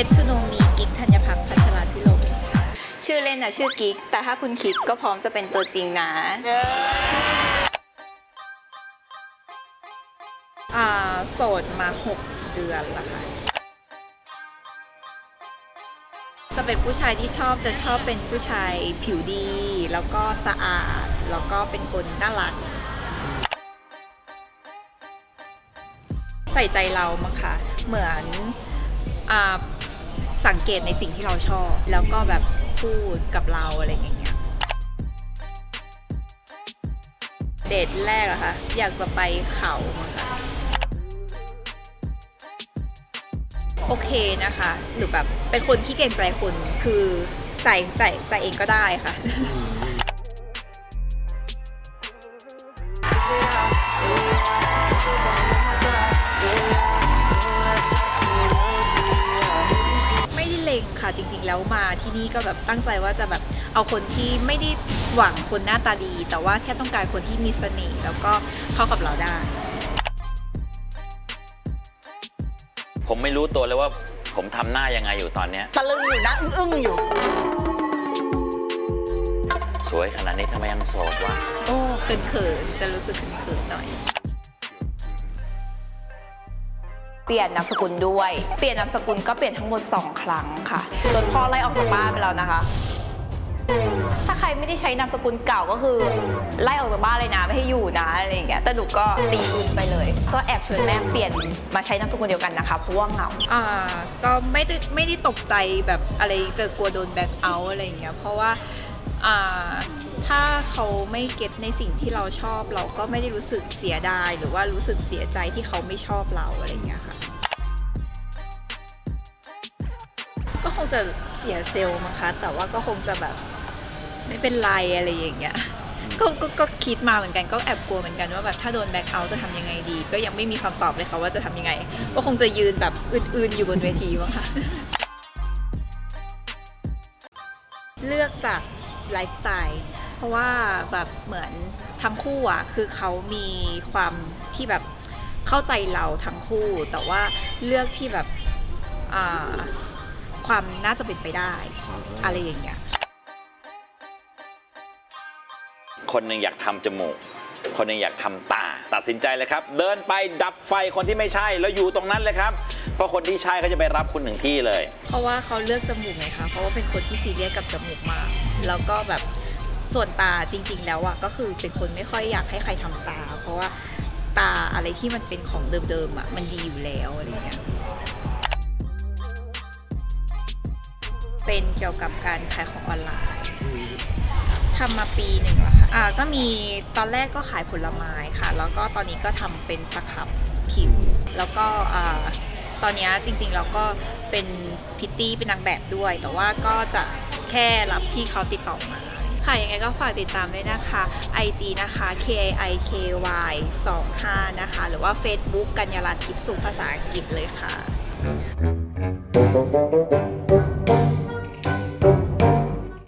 Get to know me กิ๊กธัญพักพัชราพิรมชื่อเล่นนะชื่อกิ๊ก แต่ถ้าคุณคิดก็พร้อมจะเป็นตัวจริงนะอ่าโสดมา 6 เดือนล้วค่ะ สเปคผู้ชายที่ชอบจะชอบเป็นผู้ชายผิวดี แล้วก็สะอาด แล้วก็เป็นคนน่ารัก ใส่ใจเรามั้งคะเหมือนอ่า สังเกตในสิ่งที่เราชอบ แล้วก็แบบพูดกับเราอะไรอย่างเงี้ยเดทแรกอะคะอยากจะไปเขามั้งคะโอเคนะคะ หรือแบบเป็นคนที่เก่งใจคนคือใจใจใจเองก็ได้ค่ะ แล้วมาที่นี่ก็แบบตั้งใจว่าจะแบบเอาคนที่ไม่ได้หวังคนหน้าตาดี แต่ว่าแค่ต้องการคนที่มีเสน่ห์แล้วก็เข้ากับเราได้ ผมไม่รู้ตัวเลยว่าผมทำหน้ายังไงอยู่ตอนเนี้ย ตะลึงอยู่นะอึ้งๆอยู่ สวยขนาดนี้ทำไมยังโสดวะโอ้เขินๆจะรู้สึกเขินๆหน่อย เปลี่ยนนามสกุลด้วย เปลี่ยนนามสกุลก็เปลี่ยนทั้งหมด 2 ครั้งค่ะจนพ่อไล่ออกจากบ้านไปแล้วนะคะ ถ้าใครไม่ได้ใช้นามสกุลเก่าก็คือไล่ออกจากบ้านเลยนะไม่ให้อยู่นะอะไรอย่างเงี้ยแต่หนูก็ตีบุญไปเลย ก็แอบชวนแม่เปลี่ยนมาใช้นามสกุลเดียวกันนะคะเพราะว่าเหงา อ่าก็ไม่ได้ไม่ได้ตกใจแบบอะไรจะกลัวโดนแบ็คเอาท์อะไรอย่างเงี้ยเพราะว่าอ่า ถ้าเขาไม่เก็ตในสิ่งที่เราชอบ เราก็ไม่ได้รู้สึกเสียดาย หรือว่ารู้สึกเสียใจที่เขาไม่ชอบเราอะไรเงี้ยค่ะ ก็คงจะเสียเซลล์มั้งคะแต่ว่าก็คงจะแบบไม่เป็นไรอะไรอย่างเงี้ยก็ก็ก็คิดมาเหมือนกันก็แอบกลัวเหมือนกันว่าแบบถ้าโดนแบ็คเอาท์จะทำยังไงดี ก็ยังไม่มีคำตอบเลยค่ะว่าจะทำยังไง ก็คงจะยืนแบบอื่นๆอยู่บนเวทีมั้งคะเลือกจากไลฟ์สไตล์ เพราะว่าแบบเหมือนทั้งคู่อะคือเขามีความที่แบบเข้าใจเราทั้งคู่ แต่ว่าเลือกที่แบบอ่าความน่าจะเป็นไปได้ อะไรอย่างเงี้ยคนหนึ่งอยากทำจมูก คนหนึ่งอยากทำตา ตัดสินใจเลยครับ เดินไปดับไฟคนที่ไม่ใช่แล้วอยู่ตรงนั้นเลยครับ เพราะคนที่ใช่เขาจะไปรับคุณถึงที่เลย เพราะว่าเขาเลือกจมูกไงคะเพราะว่าเป็นคนที่ซีเรียสกับจมูกมากแล้วก็แบบ ส่วนตาจริง ๆ แล้วอะก็คือเป็นคนไม่ค่อยอยากให้ใครทำตา เพราะว่าตาอะไรที่มันเป็นของเดิมๆอะมันดีอยู่แล้วอะไรเงี้ยเป็นเกี่ยวกับการขายของออนไลน์ทำมาปีหนึ่งแล้วค่ะอ่าก็มีตอนแรกก็ขายผลไม้ค่ะ แล้วก็ตอนนี้ก็ทำเป็นสครับผิว แล้วก็อ่าตอนนี้จริงๆเราก็เป็นพิตตี้เป็นนางแบบด้วย แต่ว่าก็จะแค่รับที่เขาติดต่อมา ค่ะ ยังไงก็ฝากติดตามด้วยนะคะ IG นะคะ K I K Y 25นะคะ หรือว่า Facebook กัญญาลัตทิพย์สุภาษาอังกฤษเลยค่ะ